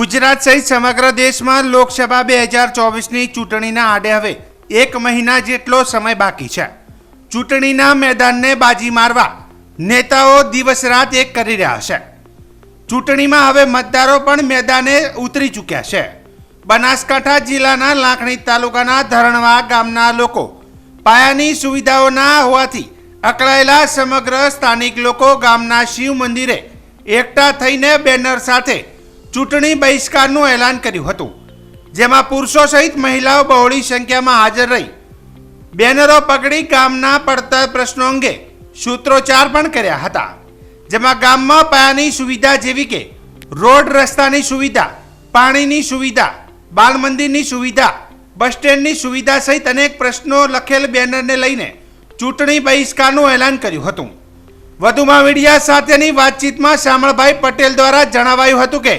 ગુજરાત સહિત સમગ્ર દેશમાં લોકસભા બે હજાર ચોવીસની ચૂંટણીના આડે હવે એક મહિના જેટલો સમય બાકી છે. ચૂંટણીના મેદાનને બાજી મારવા નેતાઓ દિવસ રાત એક કરી રહ્યા છે. ચૂંટણીમાં હવે મતદારો પણ મેદાને ઉતરી ચૂક્યા છે. બનાસકાંઠા જિલ્લાના લાખણી તાલુકાના ધરણવા ગામના લોકો પાયાની સુવિધાઓના હોવાથી અકળાયેલા સમગ્ર સ્થાનિક લોકો ગામના શિવ મંદિરે એકઠા થઈને બેનર સાથે ચૂંટણી બહિષ્કારનું એલાન કર્યું હતું, જેમાં પુરુષો સહિત મહિલાઓ બહોળી સંખ્યામાં હાજર રહી. બેનરો પકડી ગામના પડતર પ્રશ્નો અંગે સૂત્રોચ્ચાર પણ કર્યા હતા, જેમાં ગામમાં પાયાની સુવિધા જેવી કે રોડ રસ્તાની સુવિધા, પાણીની સુવિધા બાલ મંદિરની સુવિધા, બસ સ્ટેન્ડની સુવિધા સહિત અનેક પ્રશ્નો લખેલ બેનરને લઈને ચૂંટણી બહિષ્કારનું એલાન કર્યું હતું. વધુમાં મીડિયા સાથેની વાતચીતમાં શામળભાઈ પટેલ દ્વારા જણાવાયું હતું કે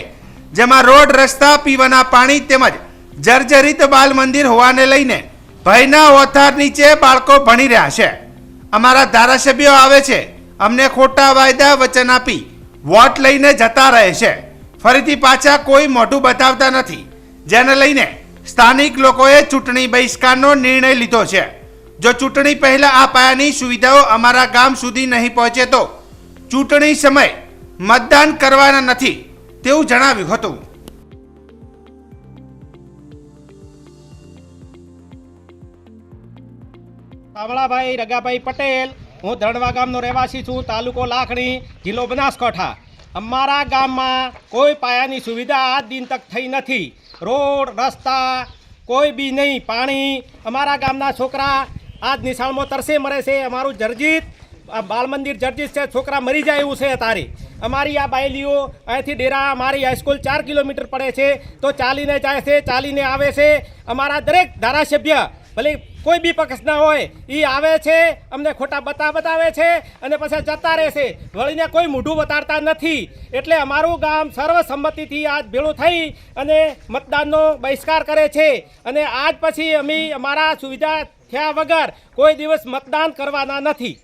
જેમાં રોડ, રસ્તા, પીવાના પાણી તેમજ જર્જરિત બાલ મંદિર હોવાને લઈને ભયના ઓથાર નીચે બાળકો ભણી રહ્યા છે. અમારા ધારાસભ્યો આવે છે. અમને ખોટા વાયદા વચન આપી વોટ લઈને જતા રહે છે. ફરીથી પાછા કોઈ મોઢું બતાવતા નથી. જેને લઈને સ્થાનિક લોકોએ ચૂંટણી બહિષ્કારનો નિર્ણય લીધો છે. જો ચૂંટણી પહેલા આ પાયાની સુવિધાઓ અમારા ગામ સુધી નહીં પહોંચે તો ચૂંટણી સમય મતદાન કરવાના નથી. તેવું જણાવ્યું હતું. કાવળાભાઈ રગાભાઈ પટેલ, હું ધરણવા ગામનો રહેવાસી છું, તાલુકો લાખણી, જિલ્લો બનાસકાંઠા. અમારા ગામમાં કોઈ પાયાની સુવિધા આજ દિન તક થઈ નથી. રોડ, રસ્તા, કોઈ બી નહીં, પાણી. અમારા ગામના છોકરા આજ નિશાળમાં તરસે મરે છે. અમારું જર્જિત બાળ મંદિર જર્જિત છે. છોકરા મરી જાય એવું છે તારે અમારી આ બાયલીઓ અહીંથી ડેરા, અમારી હાઈસ્કૂલ ચાર કિલોમીટર પડે છે. તો ચાલીને જાય છે, ચાલીને આવે છે. અમારા દરેક ધારાસભ્ય, ભલે કોઈ બી પક્ષના હોય એ આવે છે, અમને ખોટા બતા બતાવે છે અને પછી જતા રહે છે. વળીને કોઈ મોઢું બતાડતા નથી. એટલે અમારું ગામ સર્વસંમતિથી આજ ભેળું થઈ અને મતદાનનો બહિષ્કાર કરે છે. અને આજ પછી અમે અમારા સુવિધા થયા વગર કોઈ દિવસ મતદાન કરવાના નથી.